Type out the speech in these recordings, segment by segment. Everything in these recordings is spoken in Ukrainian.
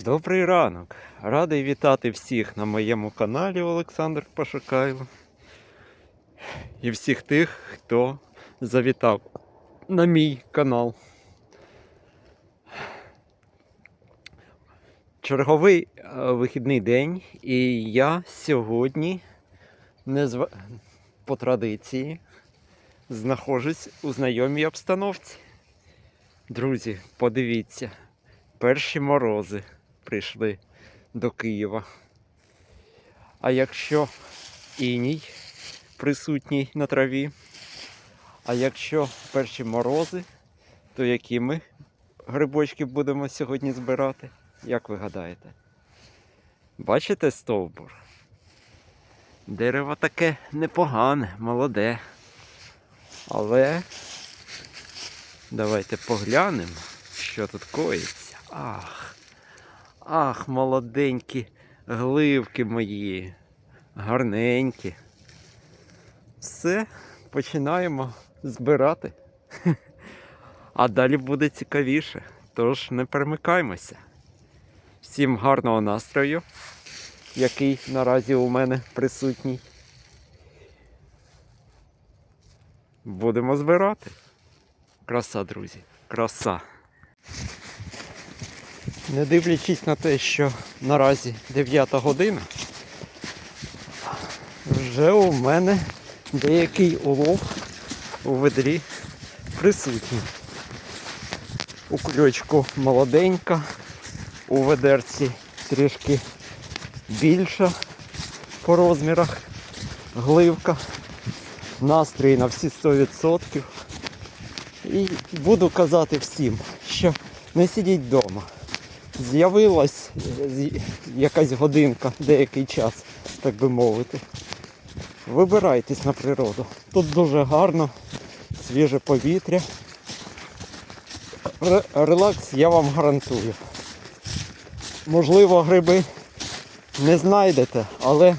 Добрий ранок. Радий вітати всіх на моєму каналі Олександр Пошукайло. І всіх тих, хто завітав на мій канал. Черговий е, вихідний день, і я сьогодні не зв... по традиції знаходжусь у знайомій обстановці. Друзі, подивіться, перші морози прийшли до Києва. А якщо іній присутній на траві, а якщо перші морози, то які ми грибочки будемо сьогодні збирати? Як ви гадаєте? Бачите стовбур? Дерево таке непогане, молоде. Але давайте поглянемо, що тут коїться. Ах, ах, молоденькі гливки мої, гарненькі. Все, починаємо збирати. А далі буде цікавіше, тож не перемикаймося. Всім гарного настрою, який наразі у мене присутній. Будемо збирати. Краса, друзі, краса. Не дивлячись на те, що наразі 9 година, вже у мене деякий улов у ведрі присутній. У кульочку молоденька, у ведерці трішки більша по розмірах гливка. Настрій на всі 100%. І буду казати всім, що не сидіть вдома. З'явилась якась годинка, деякий час, так би мовити. Вибирайтесь на природу. Тут дуже гарно, свіже повітря. Ре- Релакс я вам гарантую. Можливо, гриби не знайдете, але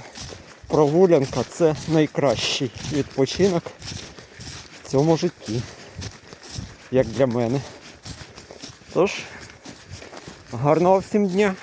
прогулянка це найкращий відпочинок в цьому житті, як для мене. Тож, гарного всім дня!